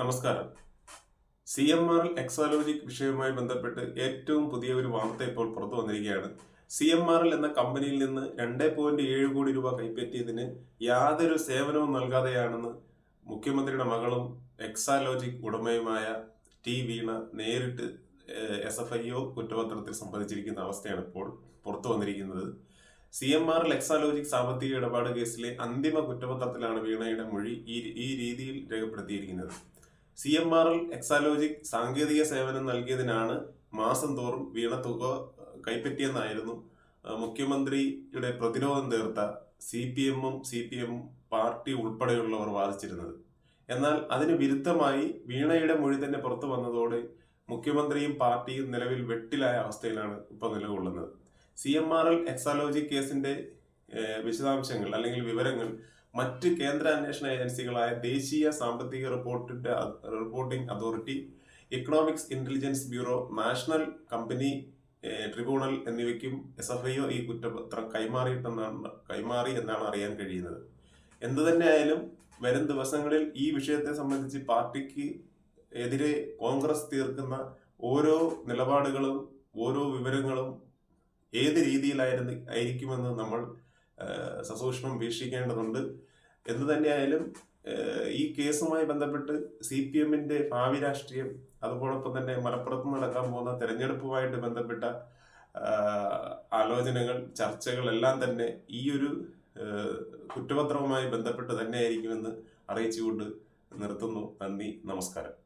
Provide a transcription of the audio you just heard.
നമസ്കാരം. C M R L Exalogic വിഷയവുമായി ബന്ധപ്പെട്ട് ഏറ്റവും പുതിയ ഒരു വാർത്ത ഇപ്പോൾ പുറത്തു വന്നിരിക്കുകയാണ്. സി എം ആർ എൽ എന്ന കമ്പനിയിൽ നിന്ന് രണ്ട് പോയിന്റ് ഏഴ് കോടി രൂപ കൈപ്പറ്റിയതിന് യാതൊരു സേവനവും നൽകാതെയാണെന്ന് മുഖ്യമന്ത്രിയുടെ മകളും എക്സാലോജിക് ഉടമയുമായ ടി വീണ നേരിട്ട് എസ് എഫ് ഐ ഒ കുറ്റപത്രത്തിൽ സംബന്ധിച്ചിരിക്കുന്ന അവസ്ഥയാണ് ഇപ്പോൾ പുറത്തു വന്നിരിക്കുന്നത്. C M R L Exalogic സാമ്പത്തിക ഇടപാട് കേസിലെ അന്തിമ കുറ്റപത്രത്തിലാണ് വീണയുടെ മൊഴി ഈ ഈ രീതിയിൽ രേഖപ്പെടുത്തിയിരിക്കുന്നത്. C M R L Exalogic സാങ്കേതിക സേവനം നൽകിയതിനാണ് മാസം തോറും വീണ തുക കൈപ്പറ്റിയെന്നായിരുന്നു മുഖ്യമന്ത്രിയുടെ പ്രതിരോധം തീർത്ത സി പി എമ്മും സി പി എം പാർട്ടി ഉൾപ്പെടെയുള്ളവർ വാദിച്ചിരുന്നത്. എന്നാൽ അതിന് വിരുദ്ധമായി വീണയുടെ മൊഴി തന്നെ പുറത്തു വന്നതോടെ മുഖ്യമന്ത്രിയും പാർട്ടിയും നിലവിൽ വെട്ടിലായ അവസ്ഥയിലാണ് ഇപ്പോൾ നിലകൊള്ളുന്നത്. C M R L Exalogic കേസിന്റെ വിശദാംശങ്ങൾ അല്ലെങ്കിൽ വിവരങ്ങൾ മറ്റ് കേന്ദ്ര അന്വേഷണ ഏജൻസികളായ ദേശീയ സാമ്പത്തിക റിപ്പോർട്ടിന്റെ reporting authority economics intelligence bureau national company tribunal എന്നിവയ്ക്കും എസ് എഫ് ഐഒ ഈ കുറ്റപത്രം കൈമാറിയിട്ടെന്നാണ് കൈമാറി എന്നാണ് അറിയാൻ കഴിയുന്നത്. എന്തു തന്നെയായാലും വരും ദിവസങ്ങളിൽ ഈ വിഷയത്തെ സംബന്ധിച്ച് പാർട്ടിക്ക് എതിരെ കോൺഗ്രസ് തീർക്കുന്ന ഓരോ നിലപാടുകളും ഓരോ വിവരങ്ങളും ഏത് രീതിയിലായിരുന്നു ആയിരിക്കുമെന്ന് നമ്മൾ സസൂക്ഷ്മം വീക്ഷിക്കേണ്ടതുണ്ട്. എന്തു തന്നെയായാലും ഈ കേസുമായി ബന്ധപ്പെട്ട് സി പി എമ്മിന്റെ ഭാവി രാഷ്ട്രീയം അതുപോലൊപ്പം തന്നെ മലപ്പുറത്ത് നടക്കാൻ പോകുന്ന തെരഞ്ഞെടുപ്പുമായിട്ട് ബന്ധപ്പെട്ട ആലോചനകൾ ചർച്ചകൾ എല്ലാം തന്നെ ഈ ഒരു കുറ്റപത്രവുമായി ബന്ധപ്പെട്ട് തന്നെയായിരിക്കുമെന്ന് അറിയിച്ചുകൊണ്ട് നിർത്തുന്നു. നന്ദി നമസ്കാരം.